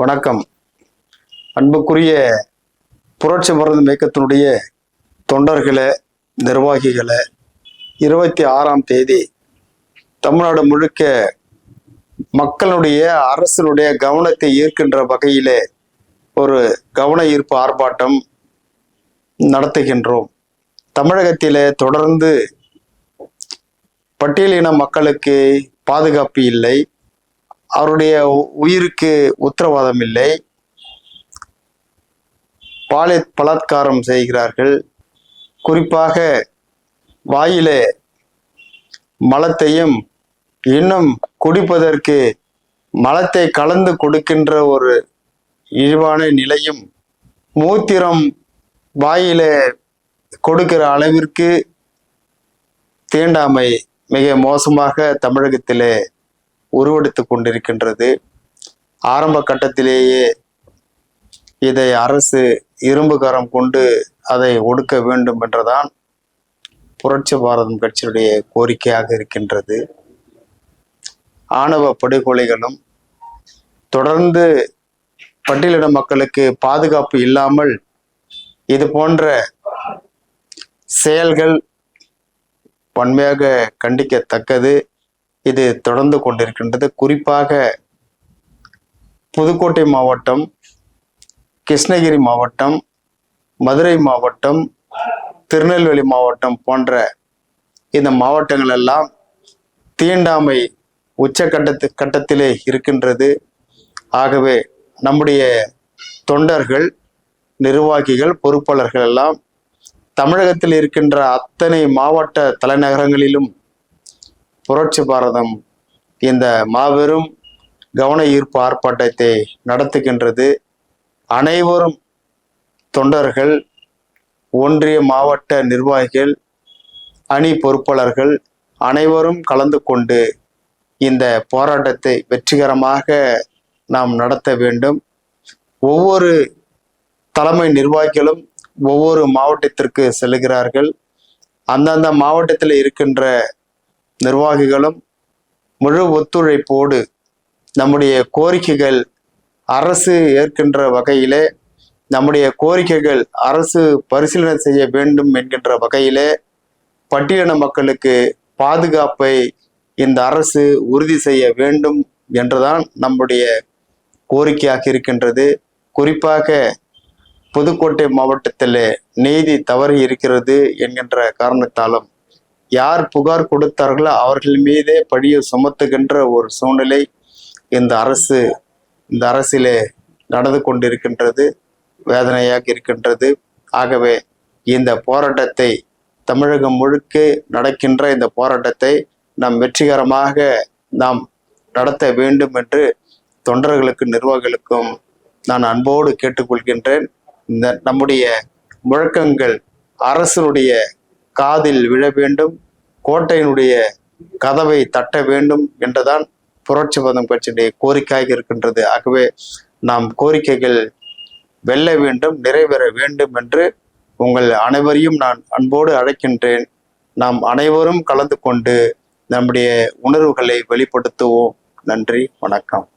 வணக்கம். அன்புக்குரிய புரட்சி மருந்து இயக்கத்தினுடைய தொண்டர்களே நிர்வாகிகளே இருபத்தி ஆறாம் தேதி தமிழ்நாடு முழுக்க மக்களுடைய அரசினுடைய கவனத்தை ஈர்க்கின்ற வகையிலே ஒரு கவன ஈர்ப்பு ஆர்ப்பாட்டம் நடத்துகின்றோம். தமிழகத்திலே தொடர்ந்து பட்டியலின மக்களுக்கு பாதுகாப்பு இல்லை. அவருடைய உயிருக்கு உத்தரவாதம் இல்லை பாலை பலாத்காரம் செய்கிறார்கள். குறிப்பாக வாயிலே மலத்தையும் இன்னும் குடிப்பதற்கு மலத்தை கலந்து கொடுக்கின்ற ஒரு இழிவான நிலையும் மூத்திரம் வாயிலே கொடுக்கிற அளவிற்கு தீண்டாமை மிக மோசமாக தமிழகத்திலே உருவெடுத்து கொண்டிருக்கின்றது. ஆரம்ப கட்டத்திலேயே இதை அரசு இரும்பு கரம் கொண்டு அதை ஒடுக்க வேண்டும் என்றுதான் புரட்சி பாரதம் கட்சியுடைய கோரிக்கையாக இருக்கின்றது. ஆணவ படுகொலைகளும் தொடர்ந்து பட்டியலிட மக்களுக்கு பாதுகாப்பு இல்லாமல் இது போன்ற செயல்கள் வன்மையாக கண்டிக்கத்தக்கது. இது தொடர்ந்து கொண்டிருக்கின்றது. குறிப்பாக புதுக்கோட்டை மாவட்டம் கிருஷ்ணகிரி மாவட்டம் மதுரை மாவட்டம் திருநெல்வேலி மாவட்டம் போன்ற இந்த மாவட்டங்கள் எல்லாம் தீண்டாமை உச்சக்கட்டத்து கட்டத்திலே இருக்கின்றது. ஆகவே நம்முடைய தொண்டர்கள் நிர்வாகிகள் பொறுப்பாளர்கள் எல்லாம் தமிழகத்தில் இருக்கின்ற அத்தனை மாவட்ட தலைநகரங்களிலும் புரட்சி பாரதம் இந்த மாபெரும் கவன ஈர்ப்பு ஆர்ப்பாட்டத்தை நடத்துகின்றது. அனைவரும் தொண்டர்கள் ஒன்றிய மாவட்ட நிர்வாகிகள் அணி பொறுப்பாளர்கள் அனைவரும் கலந்து கொண்டு இந்த போராட்டத்தை வெற்றிகரமாக நாம் நடத்த வேண்டும். ஒவ்வொரு தலைமை நிர்வாகிகளும் ஒவ்வொரு மாவட்டத்திற்கு செல்கிறார்கள். அந்தந்த மாவட்டத்தில் இருக்கின்ற நிர்வாகிகளும் முழு ஒத்துழைப்போடு நம்முடைய கோரிக்கைகள் அரசு ஏற்கின்ற வகையிலே நம்முடைய கோரிக்கைகள் அரசு பரிசீலனை செய்ய வேண்டும் என்கின்ற வகையிலே பட்டியலின மக்களுக்கு பாதுகாப்பை இந்த அரசு உறுதி செய்ய வேண்டும் என்றுதான் நம்முடைய கோரிக்கையாக இருக்கின்றது. குறிப்பாக புதுக்கோட்டை மாவட்டத்தில் நீதி தவறி இருக்கிறது என்கின்ற காரணத்தாலும் யார் புகார் கொடுத்தார்களோ அவர்கள் மீதே பழியை சுமத்துகின்ற ஒரு சூழ்நிலை இந்த அரசு இந்த அரசிலே நடந்து கொண்டிருக்கின்றது வேதனையாக இருக்கின்றது. ஆகவே இந்த போராட்டத்தை தமிழகம் முழுக்க நடக்கின்ற இந்த போராட்டத்தை நாம் வெற்றிகரமாக நாம் நடத்த வேண்டும் என்று தொண்டர்களுக்கும் நிர்வாகிகளுக்கும் நான் அன்போடு கேட்டுக்கொள்கின்றேன். இந்த நம்முடைய முழக்கங்கள் அரசனுடைய காதில் விழ வேண்டும் கோட்டையினுடைய கதவை தட்ட வேண்டும் என்றுதான் புரட்சி பந்தம் கட்சியினுடைய கோரிக்கையாக இருக்கின்றது. ஆகவே நாம் கோரிக்கைகள் வெல்ல வேண்டும் நிறைவேற வேண்டும் என்று உங்கள் அனைவரையும் நான் அன்போடு அழைக்கின்றேன். நாம் அனைவரும் கலந்து கொண்டு நம்முடைய உணர்வுகளை வெளிப்படுத்துவோம். நன்றி வணக்கம்.